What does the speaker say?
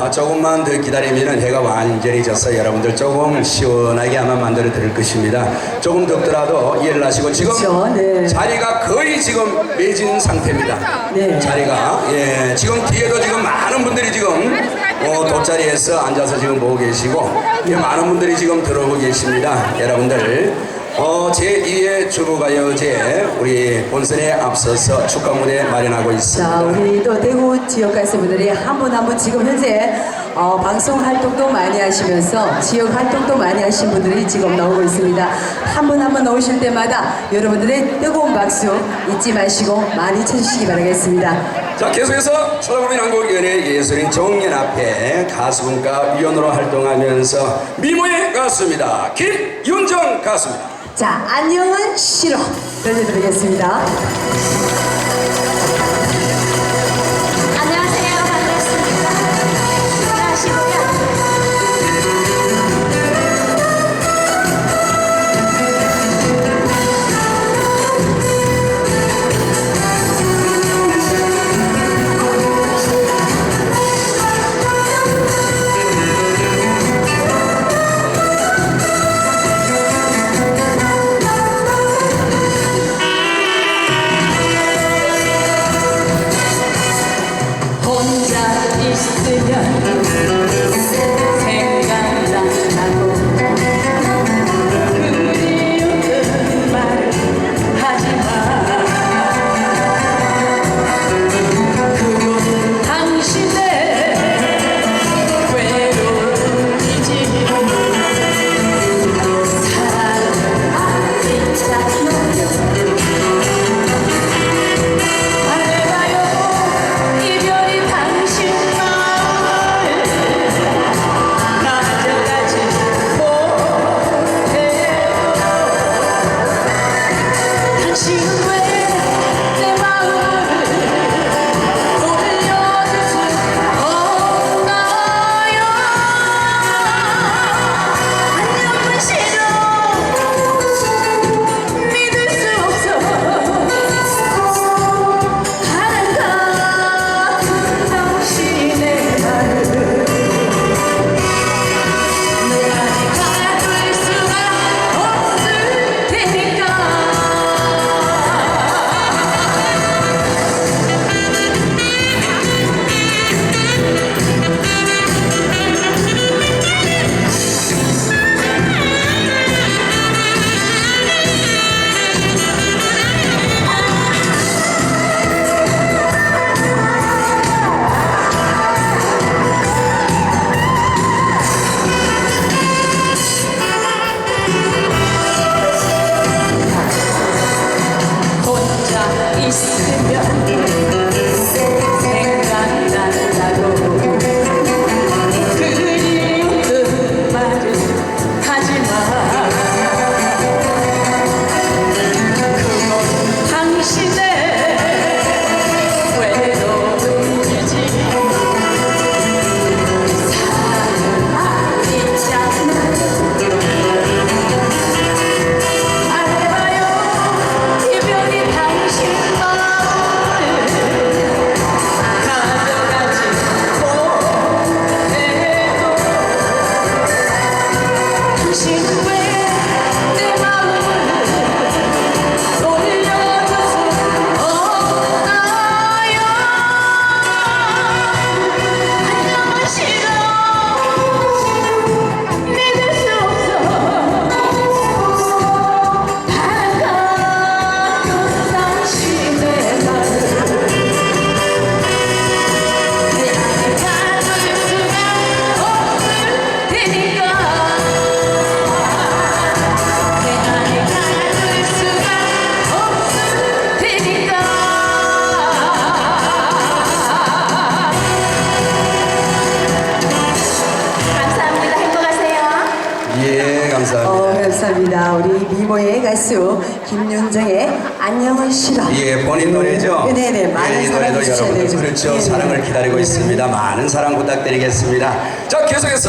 아, 조금만 더 기다리면 해가 완전히 져서 여러분들 조금 시원하게 아마 만들어 드릴 것입니다. 조금 덥더라도 이해를 하시고 지금 그렇죠, 네. 자리가 거의 지금 매진 상태입니다. 네. 자리가 예 지금 뒤에도 지금 많은 분들이 지금 어, 돗자리에서 앉아서 지금 보고 계시고 예, 많은 분들이 지금 들어오고 계십니다. 여러분들 어, 제2의 주부가요제 우리 본선에 앞서서 축하 무대 마련하고 있습니다. 자, 우리 또 대구 지역 가수분들이 한 분 한 분 지금 현재 어, 방송 활동도 많이 하시면서 지역 활동도 많이 하신 분들이 지금 나오고 있습니다. 한 분 한 분 나오실 때마다 여러분들의 뜨거운 박수 잊지 마시고 많이 쳐주시기 바라겠습니다. 자 계속해서 서울국민 한국연예 예술인 정연 앞에 가수분과 위원으로 활동하면서 미모의 가수입니다. 김윤정 가수입니다. 자, 안녕은 싫어. 들려드리겠습니다. 있 istemem 감사합니다. 어, 감사합니다. 우리 미모의 가수 김윤정의 안녕은 싫어. 예, 본인 노래죠? 네네, 많은 예, 이 사랑 노래도 주셔야 여러분들 되죠. 그렇죠. 네, 네. 사랑을 기다리고 네. 있습니다. 많은 사랑 부탁드리겠습니다. 자, 계속해서